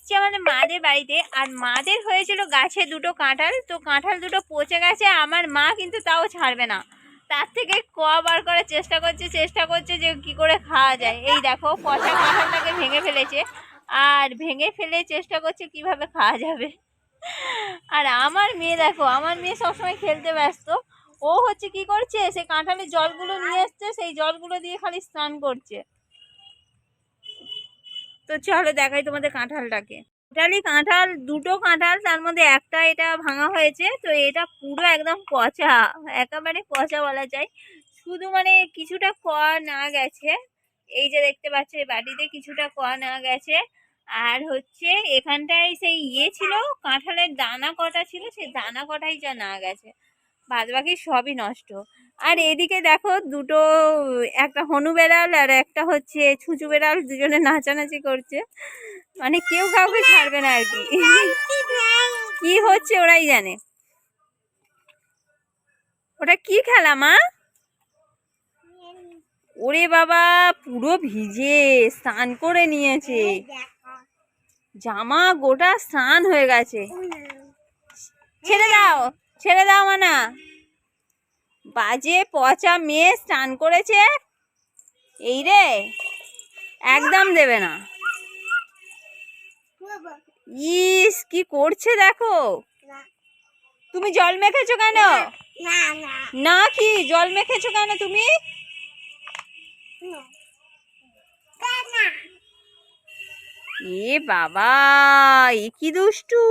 এসেছি আমাদের মাদের বাড়িতে। আর মাদের হয়েছিল গাছে দুটো কাঁঠাল। তো কাঁঠাল দুটো পচে গেছে, আমার মা কিন্তু তাও ছাড়বে না। তার থেকে ক বার করার চেষ্টা করছে চেষ্টা করছে যে কি করে খাওয়া যায়। এই দেখো, পচা কাঁঠালটাকে ভেঙে ফেলেছে। আর ভেঙে ফেলে চেষ্টা করছে কীভাবে খাওয়া যাবে। আর আমার মেয়ে দেখো, আমার মেয়ে সবসময় খেলতে ব্যস্ত। ও হচ্ছে কি করছে, সে কাঁঠালের জলগুলো নিয়ে এসছে, সেই জলগুলো দিয়ে খালি স্নান করছে। তো চলো দেখাই তোমাদের কাঁঠালটাকে। টোটালি কাঁঠাল, দুটো কাঁঠাল, তার মধ্যে একটা এটা ভাঙা হয়েছে, তো এটা পুরো একদম পচা, একেবারে পচা বলা যায়। শুধু মানে কিছুটা ক না গেছে, এই যে দেখতে পাচ্ছ, এই বাটিতে কিছুটা ক না গেছে। আর হচ্ছে এখানটায় সেই ইয়ে ছিল, কাঁঠালের দানা কটা ছিল, সেই দানা কটাই যা না গেছে। বাদ বাকি সবই নষ্ট। আর এদিকে দেখো দুটো, একটা হনু বেড়াল আর একটা হচ্ছে ছুঁচু বেড়াল, দুজনে নাচানাচি করছে। মানে কেউ কাউকে ছাড়বে না আর কি। হচ্ছে ওরাই জানে। ওটা কি খেলা, মা? ওরে বাবা, পুরো ভিজে, স্নান করে নিয়েছে। জামা গোটা স্নান হয়ে গেছে। ছেড়ে দাও ছেড়ে দাও, মানা। বাজে পচা মেয়ে স্নান করেছে। এই রে, একদম দেবে না। ইস, কি করছে দেখো। তুমি জল মেখেছো কেন? না কি, জল মেখেছো কেন তুমি? এ বাবা, এ কি দুষ্টু।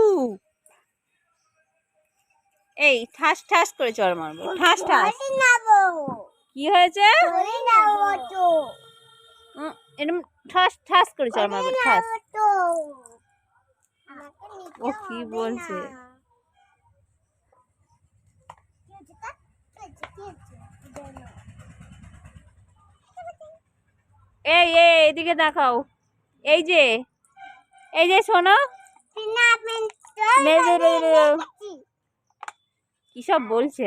এই ঠাস ঠাস করে চড় মারবো। ঠাস ঠাস। কি হয়েছে? এরম ঠাস ঠাস করে চড় মারবো ঠাস। ও কি বলছে? এই এই এদিকে দেখাও। এই যে এই যে শোনো। মেরে- কি সব বলছে?